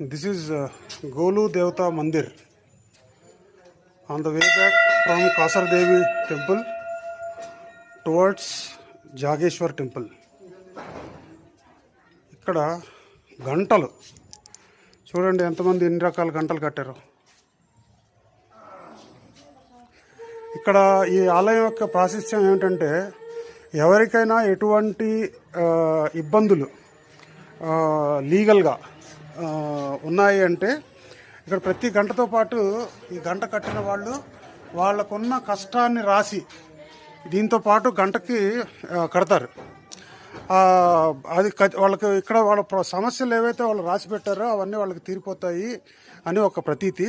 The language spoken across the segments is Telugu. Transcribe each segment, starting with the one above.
This is Golu Devta Mandir on the way back from Kasardevi temple towards Jageshwar temple ఇక్కడ గంటలు. చూడండి ఎంతమంది ఎన్ని రకాల గంటలు కట్టారు. ఇక్కడ ఈ ఆలయం యొక్క ప్రాశస్యం ఏమిటంటే ఎవరికైనా ఎటువంటి uh, ఇబ్బందులు uh, లీగల్గా ఉన్నాయి అంటే ఇక్కడ ప్రతి గంటతో పాటు ఈ గంట కట్టిన వాళ్ళు వాళ్ళకున్న కష్టాన్ని రాసి దీంతో పాటు గంటకి కడతారు. అది వాళ్ళకి ఇక్కడ వాళ్ళ సమస్యలు ఏవైతే వాళ్ళు రాసి పెట్టారో అవన్నీ వాళ్ళకి తీరిపోతాయి అని ఒక ప్రతీతి.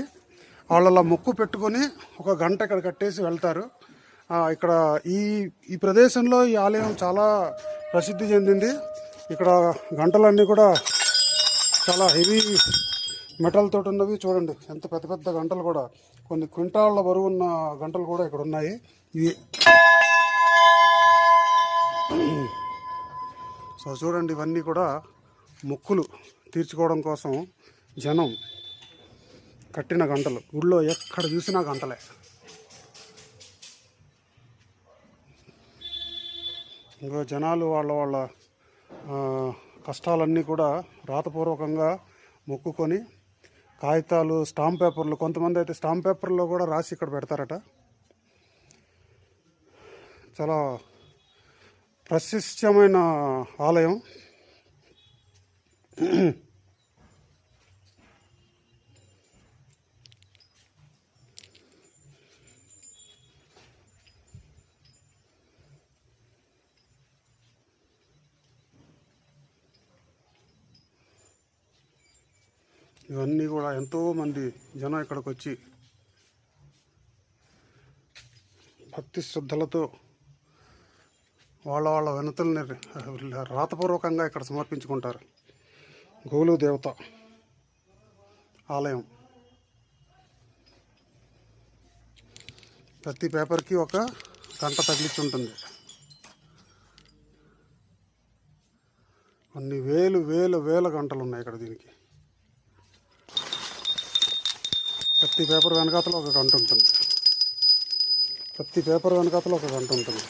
వాళ్ళ మొక్కు పెట్టుకొని ఒక గంట ఇక్కడ కట్టేసి వెళ్తారు. ఇక్కడ ఈ ఈ ప్రదేశంలో ఈ ఆలయం చాలా ప్రసిద్ధి చెందింది. ఇక్కడ గంటలన్నీ కూడా చాలా హెవీ మెటల్ తోటి ఉన్నవి చూడండి. ఎంత పెద్ద పెద్ద గంటలు కూడా. కొన్ని క్వింటాళ్ళ బరువు ఉన్న గంటలు కూడా ఇక్కడ ఉన్నాయి. ఇవి. సో చూడండి ఇవన్నీ కూడా మొక్కులు తీర్చుకోవడం కోసం జనం కట్టిన గంటలు. గుళ్ళో ఎక్కడ చూసినా గంటలే. ఇంకా జనాలు వాళ్ళ వాళ్ళ కష్టాలన్నీ కూడా రాతపూర్వకంగా మొక్కుకొని కాగితాలు స్టాంప్ పేపర్లు కొంతమంది అయితే స్టాంప్ పేపర్లో కూడా రాసి ఇక్కడ పెడతారట. చాలా ప్రశస్త్యమైన ఆలయం. ఇవన్నీ కూడా ఎంతోమంది జనం ఇక్కడికి వచ్చి భక్తి శ్రద్ధలతో వాళ్ళ వాళ్ళ వినతుల్ని రాతపూర్వకంగా ఇక్కడ సమర్పించుకుంటారు. గోలు దేవత ఆలయం. ప్రతి పేపర్కి ఒక గంట తగిలించి ఉంటుంది కొన్ని వేలు వేలు వేల గంటలు ఉన్నాయి ఇక్కడ దీనికి. ప్రతి పేపర్ వెనకాతలో ఒక గంట ఉంటుంది. ప్రతి పేపర్ వెనకాతలో ఒక గంట ఉంటుంది.